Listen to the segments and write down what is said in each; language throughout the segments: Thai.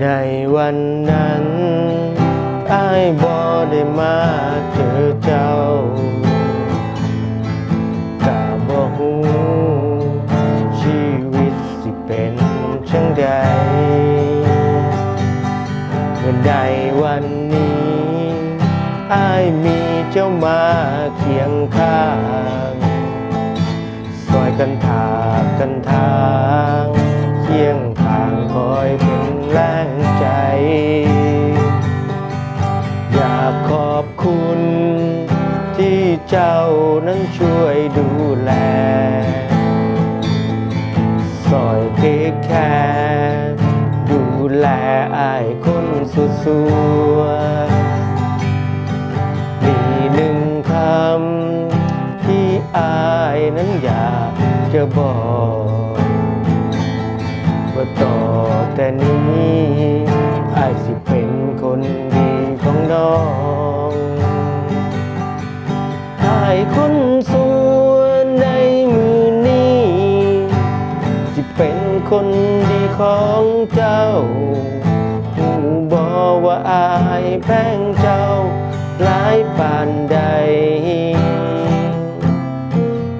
ทันใดวันนั้นอายบ่ได้มาเจอเจ้ากะบ่ฮู้ชีวิตสิเป็นจังใดเมื่อใดวันนี้อายมีเจ้ามาเคียงข้างซอยกันทากกันทา ที่เจ้านั้นช่วยดูแลซอยเทคแคร์ดูแลอายคนสุดสัวมีหนึ่งคำที่อายนั้นอยากจะบอกว่าต่อแต่นี้อายสิเป็นคนดีของน้อง คนดีของเจ้าหูบอกว่าอายแพงเจ้าหลายปานใด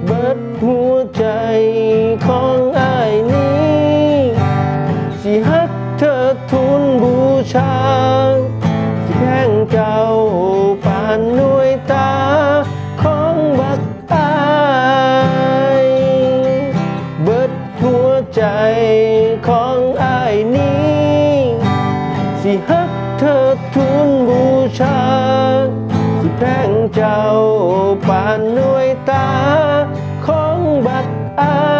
เบิดหัวใจของอายนี้ สิฮักเธอทุนบูชา สิแพงเจ้า ที่ฮักเธอทุนบูชาสิแพงเจ้าปานด้วยตาของบัดอา